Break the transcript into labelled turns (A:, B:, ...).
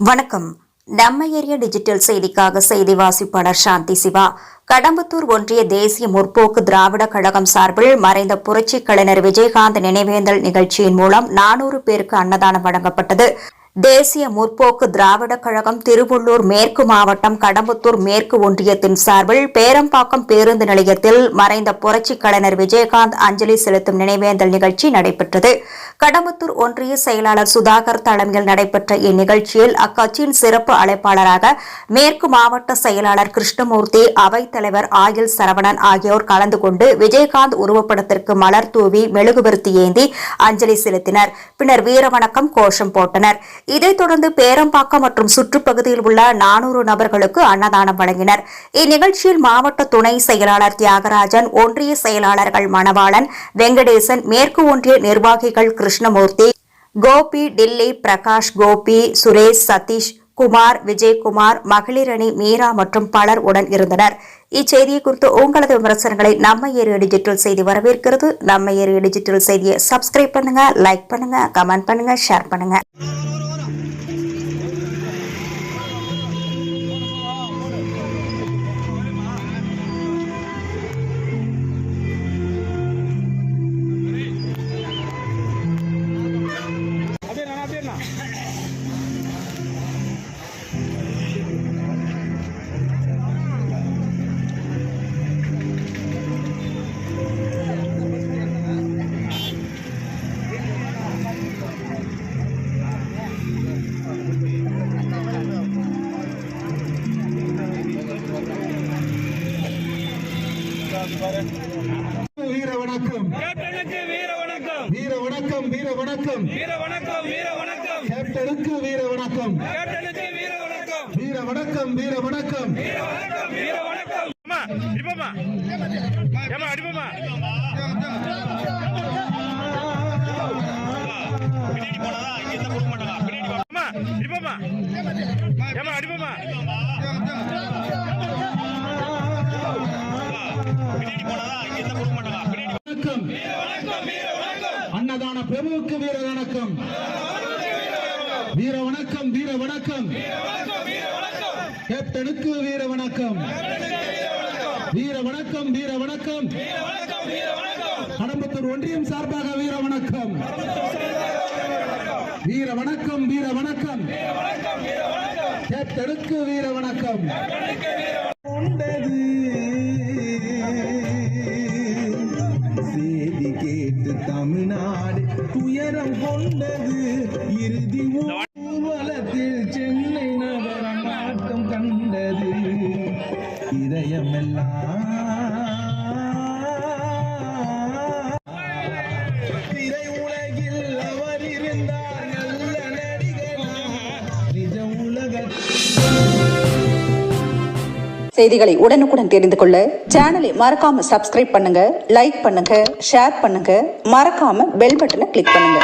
A: வணக்கம். நம்ம ஏரிய டிஜிட்டல் செய்திக்காக செய்தி வாசிப்பாளர் சாந்தி சிவா. கடம்பத்தூர் ஒன்றிய தேசிய முற்போக்கு திராவிட கழகம் சார்பில் மறைந்த புரட்சி கலைஞர் விஜயகாந்த் நினைவேந்தல் நிகழ்ச்சியின் மூலம் நானூறு பேருக்கு அன்னதானம் வழங்கப்பட்டது. தேசிய முற்போக்கு திராவிட கழகம் திருவள்ளூர் மேற்கு மாவட்டம் கடம்பத்தூர் மேற்கு ஒன்றியத்தின் சார்பில் பேரம்பாக்கம் பேருந்து நிலையத்தில் மறைந்த புரட்சி கலைஞர் விஜயகாந்த் அஞ்சலி செலுத்தும் நினைவேந்தல் நிகழ்ச்சி நடைபெற்றது. கடம்பத்தூர் ஒன்றிய செயலாளர் சுதாகர் தலைமையில் நடைபெற்ற இந்நிகழ்ச்சியில் அக்கட்சியின் சிறப்பு அழைப்பாளராக மேற்கு மாவட்ட செயலாளர் கிருஷ்ணமூர்த்தி அவைத்தலைவர் ஆயில் சரவணன் ஆகியோர் கலந்து கொண்டு விஜயகாந்த் உருவப்படத்திற்கு மலர் தூவி மெழுகுபருத்தி ஏந்தி அஞ்சலி செலுத்தினர். பின்னர் வீரவணக்கம் கோஷம் போட்டனர். இதைத் தொடர்ந்து பேரம்பாக்கம் மற்றும் சுற்றுப்பகுதியில் உள்ள நானூறு நபர்களுக்கு அன்னதானம் வழங்கினர். இந்நிகழ்ச்சியில் மாவட்ட துணை செயலாளர் தியாகராஜன் ஒன்றிய செயலாளர்கள் மணவாளன் வெங்கடேசன் மேற்கு ஒன்றிய நிர்வாகிகள் கிருஷ்ணமூர்த்தி கோபி டில்லி பிரகாஷ் கோபி சுரேஷ் சதீஷ் குமார் விஜயகுமார் மகளிரணி மீரா மற்றும் பலர் உடன் இருந்தனர். இச்செய்தியை குறித்து உங்களது விமர்சனங்களை நம்ம ஏரியா டிஜிட்டல் செய்தி வரவேற்கிறது. நம்ம ஏரியா டிஜிட்டல் செய்தியை சப்ஸ்கிரைப் பண்ணுங்க லைக் பண்ணுங்க கமெண்ட் பண்ணுங்க ஷேர் பண்ணுங்க.
B: வீர வணக்கம்
C: கேப்டனுக்கு வீர வணக்கம்
B: வீர வணக்கம் வீர வணக்கம்
C: வீர வணக்கம் வீர வணக்கம்
B: கேப்டனுக்கு வீர வணக்கம்
C: கேப்டனுக்கு வீர வணக்கம்
B: வீர வணக்கம் வீர வணக்கம்
C: வீர வணக்கம் வீர வணக்கம் அம்மா அடிப்போமா ஏமா அடிப்போமா அம்மா அடிப்போமா ஏமா அடிப்போமா
B: பிரபுவுக்கு வீர வணக்கம். வீர வணக்கம் வீர வணக்கம். கேப்டனுக்கு வீர வணக்கம். வீர வணக்கம் வீர வணக்கம். கடம்பத்தூர் ஒன்றியம் சார்பாக வீர வணக்கம். வீர வணக்கம் வீர வணக்கம். கேப்டனுக்கு வீர வணக்கம். உண்டது. கொண்டது. இறுதி ஊர்வலத்தில் சென்னை நகரம் நாட்டம் கண்டது. இதயமெல்லாம்
D: செய்திகளை உடனுக்குடன் தெரிந்து கொள்ள சேனலை மறக்காம சப்ஸ்கிரைப் பண்ணுங்க லைக் பண்ணுங்க ஷேர் பண்ணுங்க. மறக்காம பெல் பட்டனை கிளிக் பண்ணுங்க.